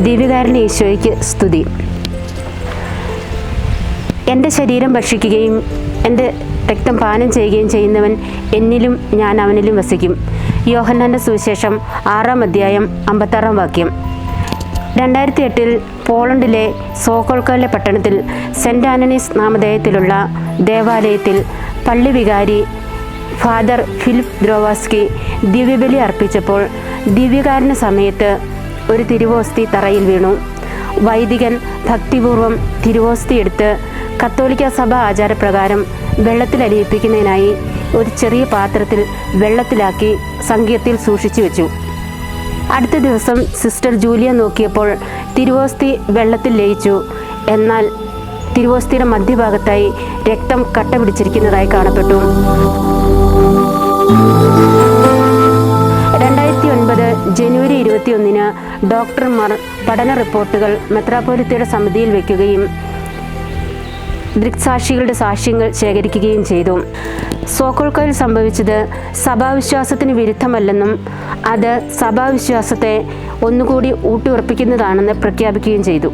ദിവ്യകാരൻ ഈശോയ്ക്ക് സ്തുതി. എന്റെ ശരീരം ഭക്ഷിക്കുകയും എന്റെ രക്തം പാനം ചെയ്യുകയും ചെയ്യുന്നവൻ എന്നിലും ഞാൻ അവനിലും വസിക്കും. യോഹന്നാന്റെ സുവിശേഷം ആറാം അധ്യായം അമ്പത്താറാം വാക്യം. രണ്ടായിരത്തി എട്ടിൽ പോളണ്ടിലെ സോക്കോൾക്കോലെ പട്ടണത്തിൽ സെന്റ് ആനണീസ് നാമധേയത്തിലുള്ള ദേവാലയത്തിൽ പള്ളി വികാരി ഫാദർ ഫിലിപ്പ് ദ്രോവാസ്കി ദിവ്യബലി അർപ്പിച്ചപ്പോൾ ദിവ്യകാരണ സമയത്ത് ഒരു തിരുവോസ്തി തറയിൽ വീണു. വൈദികൻ ഭക്തിപൂർവം തിരുവോസ്തി എടുത്ത് കത്തോലിക്ക സഭ ആചാരപ്രകാരം വെള്ളത്തിൽ അലിയിപ്പിക്കുന്നതിനായി ഒരു ചെറിയ പാത്രത്തിൽ വെള്ളത്തിലാക്കി സംഗീതത്തിൽ സൂക്ഷിച്ചു വെച്ചു. അടുത്ത ദിവസം സിസ്റ്റർ ജൂലിയ നോക്കിയപ്പോൾ തിരുവോസ്തി വെള്ളത്തിൽ ലയിച്ചു. എന്നാൽ തിരുവോസ്തിയുടെ മധ്യഭാഗത്തായി രക്തം കട്ട പിടിച്ചിരിക്കുന്നതായി കാണപ്പെട്ടു. ഇരുപത്തിയൊന്നിന് ഡോക്ടർമാർ പഠന റിപ്പോർട്ടുകൾ മെത്രാപോലിത്തയുടെ സമിതിയിൽ വയ്ക്കുകയും ദൃക്സാക്ഷികളുടെ സാക്ഷ്യങ്ങൾ ശേഖരിക്കുകയും ചെയ്തു. സോക്കോൾക്കോയിൽ സംഭവിച്ചത് സഭാവിശ്വാസത്തിന് വിരുദ്ധമല്ലെന്നും അത് സഭാവിശ്വാസത്തെ ഒന്നുകൂടി ഊട്ടിയുറപ്പിക്കുന്നതാണെന്ന് പ്രഖ്യാപിക്കുകയും ചെയ്തു.